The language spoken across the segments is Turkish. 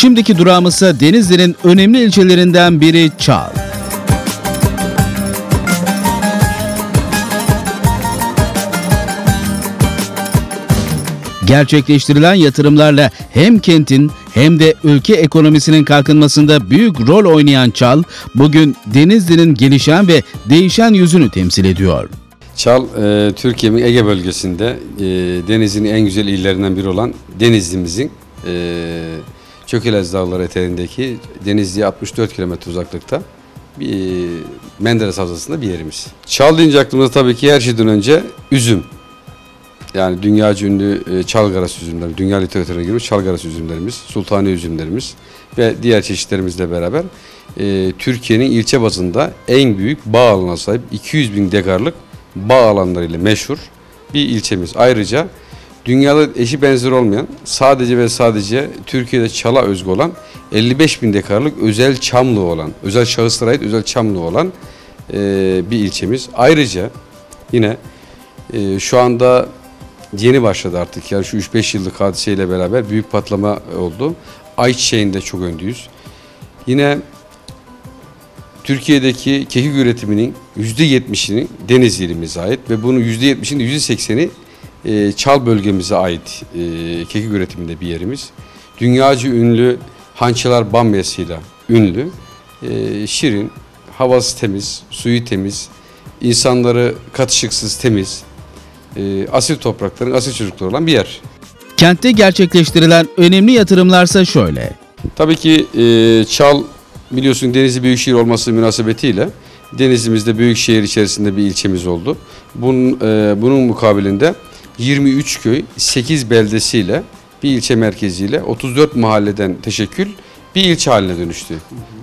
Şimdiki durağımızsa Denizli'nin önemli ilçelerinden biri Çal. Gerçekleştirilen yatırımlarla hem kentin hem de ülke ekonomisinin kalkınmasında büyük rol oynayan Çal, bugün Denizli'nin gelişen ve değişen yüzünü temsil ediyor. Çal, e, Türkiye'nin Ege bölgesinde e, denizin en güzel illerinden biri olan Denizli'mizin e, Çökelez Dağları eteğindeki Denizli'ye 64 kilometre uzaklıkta bir Menderes Havzası'nda bir yerimiz. Çal deyince aklımıza tabii ki her şeyden önce üzüm. Yani dünyaca ünlü e, çalgaras üzümler, dünya literatürüne girmiş çalgaras üzümlerimiz, sultani üzümlerimiz ve diğer çeşitlerimizle beraber e, Türkiye'nin ilçe bazında en büyük bağ alanına sahip 200 bin dekarlık bağ alanlarıyla meşhur bir ilçemiz. Ayrıca dünyada eşi benzeri olmayan sadece ve sadece Türkiye'de çala özgü olan 55 bin dekarlık özel çamlığı olan, özel şahıslara ait özel çamlığı olan e, bir ilçemiz. Ayrıca yine e, şu anda yeni başladı artık. Yani şu 3-5 yıllık hadiseyle beraber büyük patlama oldu. Ayçiçeğinde çok öndüyüz. Yine Türkiye'deki kekik üretiminin %70'ini Deniz ilimize ait ve bunun %70'inin %80'i e, Çal bölgemize ait e, kekik üretiminde bir yerimiz. Dünyaca ünlü hançalar bamyasıyla ünlü. E, şirin, havası temiz, suyu temiz, insanları katışıksız temiz, e, asil toprakların asil çocukları olan bir yer. Kentte gerçekleştirilen önemli yatırımlarsa şöyle. Tabii ki e, Çal biliyorsun Denizli Büyükşehir olması münasebetiyle Denizli'mizde Büyükşehir içerisinde bir ilçemiz oldu. Bunun, e, bunun mukabilinde 23 köy, 8 beldesiyle bir ilçe merkeziyle 34 mahalleden teşekkül bir ilçe haline dönüştü.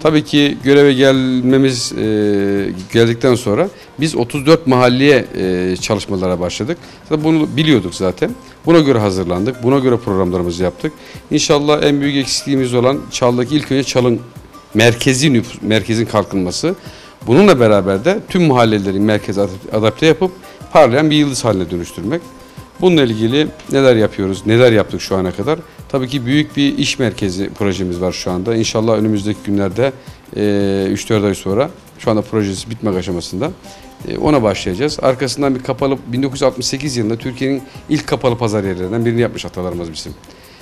Tabii ki göreve gelmemiz e, geldikten sonra biz 34 mahalleye e, çalışmalara başladık. Tabii bunu biliyorduk zaten. Buna göre hazırlandık. Buna göre programlarımızı yaptık. İnşallah en büyük eksikliğimiz olan Çal'daki ilk önce Çal'ın merkezi nüfus, merkezin kalkınması. Bununla beraber de tüm mahallelerin merkeze adapte yapıp parlayan bir yıldız haline dönüştürmek. Bununla ilgili neler yapıyoruz, neler yaptık şu ana kadar? Tabii ki büyük bir iş merkezi projemiz var şu anda. İnşallah önümüzdeki günlerde e, 3-4 ay sonra şu anda projesi bitmek aşamasında e, ona başlayacağız. Arkasından bir kapalı 1968 yılında Türkiye'nin ilk kapalı pazar yerlerinden birini yapmış atalarımız bizim.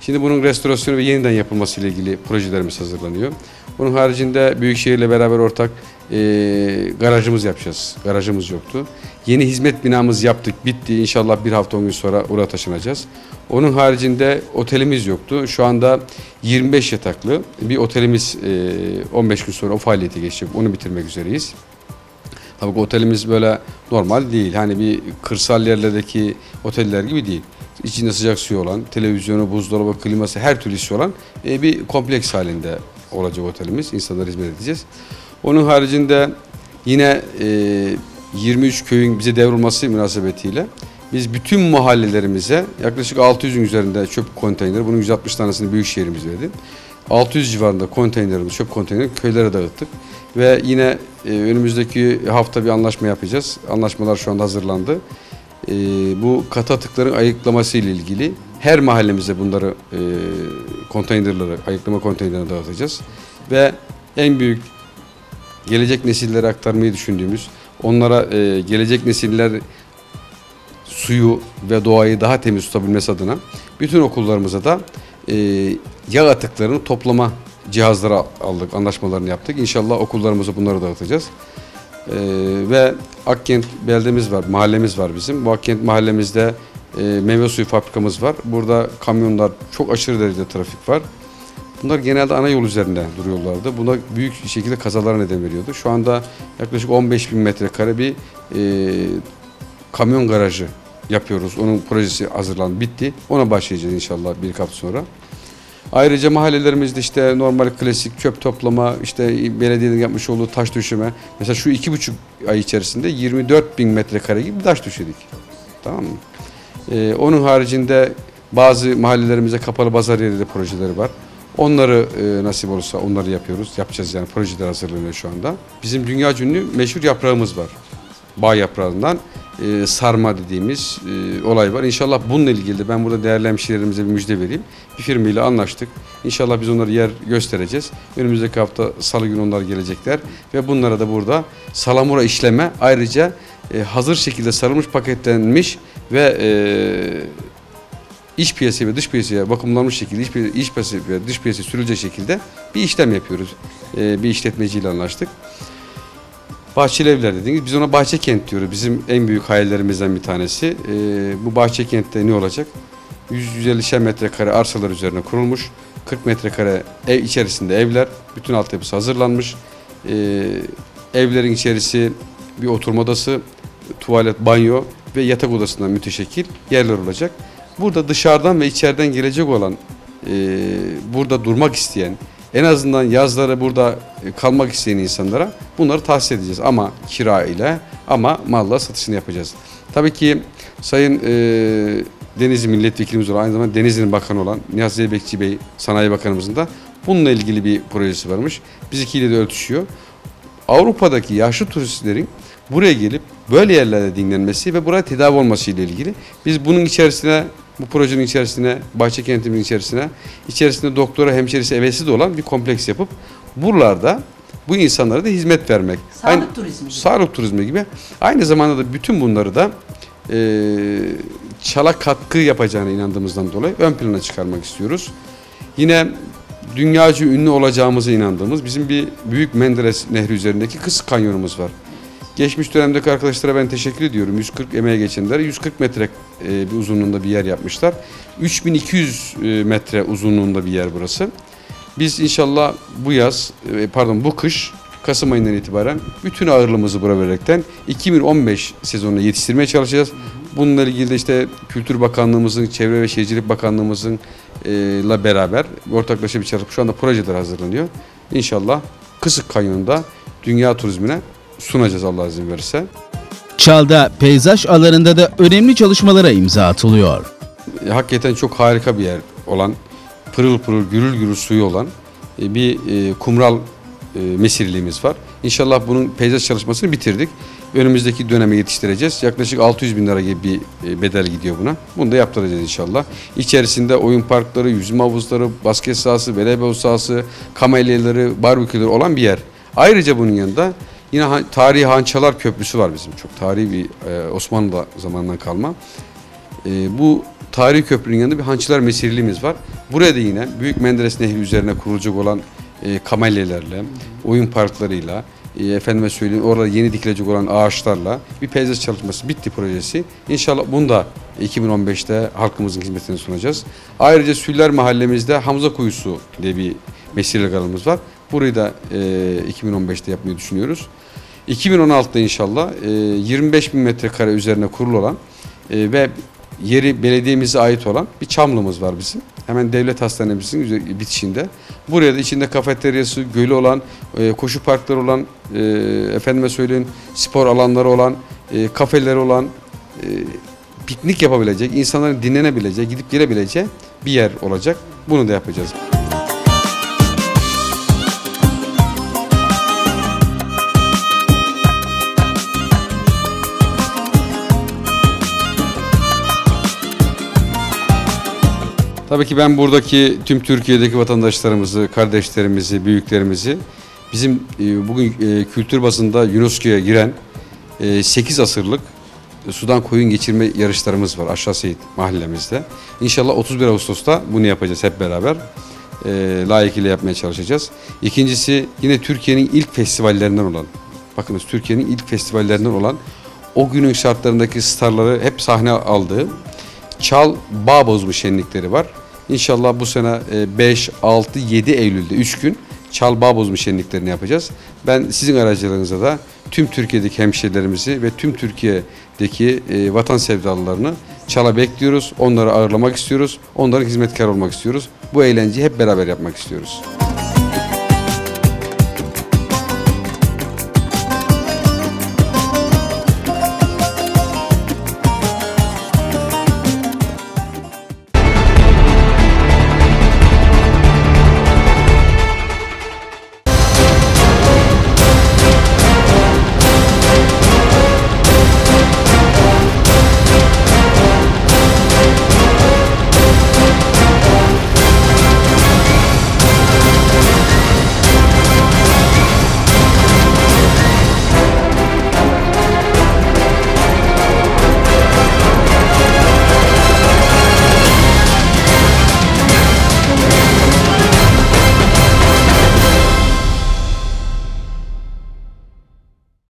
Şimdi bunun restorasyonu ve yeniden yapılması ile ilgili projelerimiz hazırlanıyor. Bunun haricinde Büyükşehir'le beraber ortak e, garajımız yapacağız. Garajımız yoktu. Yeni hizmet binamız yaptık, bitti. İnşallah bir hafta on gün sonra oraya taşınacağız. Onun haricinde otelimiz yoktu. Şu anda 25 yataklı bir otelimiz e, 15 gün sonra o faaliyete geçecek. Onu bitirmek üzereyiz. Tabii otelimiz böyle normal değil. Hani bir kırsal yerlerdeki oteller gibi değil. İçinde sıcak suyu olan, televizyonu, buzdolabı, kliması her türlü işi olan e, bir kompleks halinde olacak otelimiz. İnsanlara hizmet edeceğiz. Onun haricinde yine e, 23 köyün bize devrolması münasebetiyle biz bütün mahallelerimize yaklaşık 600'ün üzerinde çöp konteyneri, bunun 160 tanesini büyük şehrimiz verdi. 600 civarında konteynerimiz, çöp konteyneri köylere dağıttık. Ve yine e, önümüzdeki hafta bir anlaşma yapacağız. Anlaşmalar şu anda hazırlandı. E, bu katı atıkların ayıklaması ile ilgili her mahallemize bunları e, konteynerları, ayıklama konteynerine dağıtacağız. Ve en büyük gelecek nesillere aktarmayı düşündüğümüz, onlara e, gelecek nesiller suyu ve doğayı daha temiz tutabilmesi adına bütün okullarımıza da e, yağ atıklarını toplama cihazları aldık, anlaşmalarını yaptık. İnşallah okullarımıza bunları dağıtacağız. E, ve Akkent beldemiz var, mahallemiz var bizim. Bu Akkent mahallemizde e, meyve suyu fabrikamız var. Burada kamyonlar çok aşırı derecede trafik var. Bunlar genelde ana yol üzerinde duruyorlardı. Buna büyük şekilde kazalara neden veriyordu. Şu anda yaklaşık 15 bin metrekare bir e, kamyon garajı yapıyoruz. Onun projesi hazırlandı, bitti. Ona başlayacağız inşallah bir hafta sonra. Ayrıca mahallelerimizde işte normal klasik çöp toplama, işte belediyenin yapmış olduğu taş düşürme. Mesela şu iki buçuk ay içerisinde 24 bin metrekare gibi bir taş düşürdük. Tamam mı? Ee, onun haricinde bazı mahallelerimize kapalı pazar de projeleri var. Onları e, nasip olursa onları yapıyoruz. Yapacağız yani projeler hazırlanıyor şu anda. Bizim dünya ünlü meşhur yaprağımız var. Bağ yaprağından e, sarma dediğimiz e, olay var. İnşallah bununla ilgili ben burada değerli bir müjde vereyim. Bir firmayla anlaştık. İnşallah biz onlara yer göstereceğiz. Önümüzdeki hafta salı günü onlar gelecekler ve bunlara da burada salamura işleme ayrıca e, hazır şekilde sarılmış paketlenmiş ve e, iç piyasaya ve dış piyasaya vakumlanmış şekilde iç, piy- iç piyasaya ve dış piyasaya sürülecek şekilde bir işlem yapıyoruz. E, bir işletmeciyle anlaştık. Bahçeli evler dediğiniz biz ona bahçe kent diyoruz. Bizim en büyük hayallerimizden bir tanesi. E, bu bahçe kentte ne olacak? 100-150 metrekare arsalar üzerine kurulmuş. 40 metrekare ev içerisinde evler. Bütün altyapısı hazırlanmış. E, evlerin içerisi bir oturma odası, tuvalet, banyo ve yatak odasından müteşekkil yerler olacak. Burada dışarıdan ve içeriden gelecek olan, e, burada durmak isteyen, en azından yazları burada e, kalmak isteyen insanlara bunları tahsis edeceğiz. Ama kira ile ama malla satışını yapacağız. Tabii ki Sayın e, Denizli Milletvekilimiz olan aynı zamanda Denizli'nin bakanı olan Nihat Zeybekçi Bey Sanayi Bakanımızın da bununla ilgili bir projesi varmış. Bizikiyle de örtüşüyor. Avrupa'daki yaşlı turistlerin buraya gelip böyle yerlerde dinlenmesi ve buraya tedavi olması ile ilgili. Biz bunun içerisine, bu projenin içerisine, bahçe kentimin içerisine, içerisinde doktora, hemşerisi, evesi de olan bir kompleks yapıp buralarda bu insanlara da hizmet vermek. Sağlık turizmi gibi. Sağlık turizmi gibi. Aynı zamanda da bütün bunları da e, çala katkı yapacağına inandığımızdan dolayı ön plana çıkarmak istiyoruz. Yine dünyaca ünlü olacağımıza inandığımız bizim bir Büyük Menderes Nehri üzerindeki Kısık Kanyonumuz var. Geçmiş dönemdeki arkadaşlara ben teşekkür ediyorum. 140 emeğe geçenler 140 metre e, bir uzunluğunda bir yer yapmışlar. 3200 e, metre uzunluğunda bir yer burası. Biz inşallah bu yaz, e, pardon bu kış Kasım ayından itibaren bütün ağırlığımızı buraya vererekten 2015 sezonuna yetiştirmeye çalışacağız. Bununla ilgili de işte Kültür Bakanlığımızın, Çevre ve Şehircilik Bakanlığımızın e, beraber ortaklaşa bir çalışma. Şu anda projeler hazırlanıyor. İnşallah Kısık Kanyonu'nda dünya turizmine sunacağız Allah izin verirse. Çal'da peyzaj alanında da önemli çalışmalara imza atılıyor. E, hakikaten çok harika bir yer olan, pırıl pırıl gürül gürül suyu olan e, bir e, kumral mesirliğimiz var. İnşallah bunun peyzaj çalışmasını bitirdik. Önümüzdeki döneme yetiştireceğiz. Yaklaşık 600 bin lira gibi bir bedel gidiyor buna. Bunu da yaptıracağız inşallah. İçerisinde oyun parkları, yüzme havuzları, basket sahası, voleybol sahası, kamelyaları, barbeküleri olan bir yer. Ayrıca bunun yanında yine tarihi Hançalar Köprüsü var bizim. Çok tarihi bir e, Osmanlı zamanından kalma. E, bu tarihi köprünün yanında bir Hançılar Mesirliğimiz var. Burada yine Büyük Menderes Nehri üzerine kurulacak olan e, kamelyalarla, oyun parklarıyla, e, efendime söyleyeyim orada yeni dikilecek olan ağaçlarla bir peyzaj çalışması bitti projesi. İnşallah bunu da 2015'te halkımızın hizmetine sunacağız. Ayrıca Süller Mahallemizde Hamza Kuyusu diye bir mesirlik alanımız var. Burayı da e, 2015'te yapmayı düşünüyoruz. 2016'da inşallah e, 25 bin metrekare üzerine kurulu olan e, ve yeri belediyemize ait olan bir çamlımız var bizim. Hemen devlet hastanemizin bitişinde. Buraya da içinde kafeteryası, gölü olan, e, koşu parkları olan, e, efendime söyleyeyim spor alanları olan, e, kafeleri olan, e, piknik yapabilecek, insanların dinlenebileceği, gidip gelebileceği bir yer olacak. Bunu da yapacağız. Tabii ki ben buradaki tüm Türkiye'deki vatandaşlarımızı, kardeşlerimizi, büyüklerimizi bizim e, bugün e, kültür basında UNESCO'ya giren 8 asırlık sudan koyun geçirme yarışlarımız var Aşağı Seyit mahallemizde. İnşallah 31 Ağustos'ta bunu yapacağız hep beraber. E, layıkıyla yapmaya çalışacağız. İkincisi yine Türkiye'nin ilk festivallerinden olan, bakınız Türkiye'nin ilk festivallerinden olan o günün şartlarındaki starları hep sahne aldığı Çal Bağ Bozma şenlikleri var. İnşallah bu sene e, 5, 6, 7 Eylül'de 3 gün Çal Bağ Bozma şenliklerini yapacağız. Ben sizin aracılığınıza da tüm Türkiye'deki hemşehrilerimizi ve tüm Türkiye'deki e, vatan sevdalılarını Çal'a bekliyoruz. Onları ağırlamak istiyoruz. Onların hizmetkar olmak istiyoruz. Bu eğlenceyi hep beraber yapmak istiyoruz.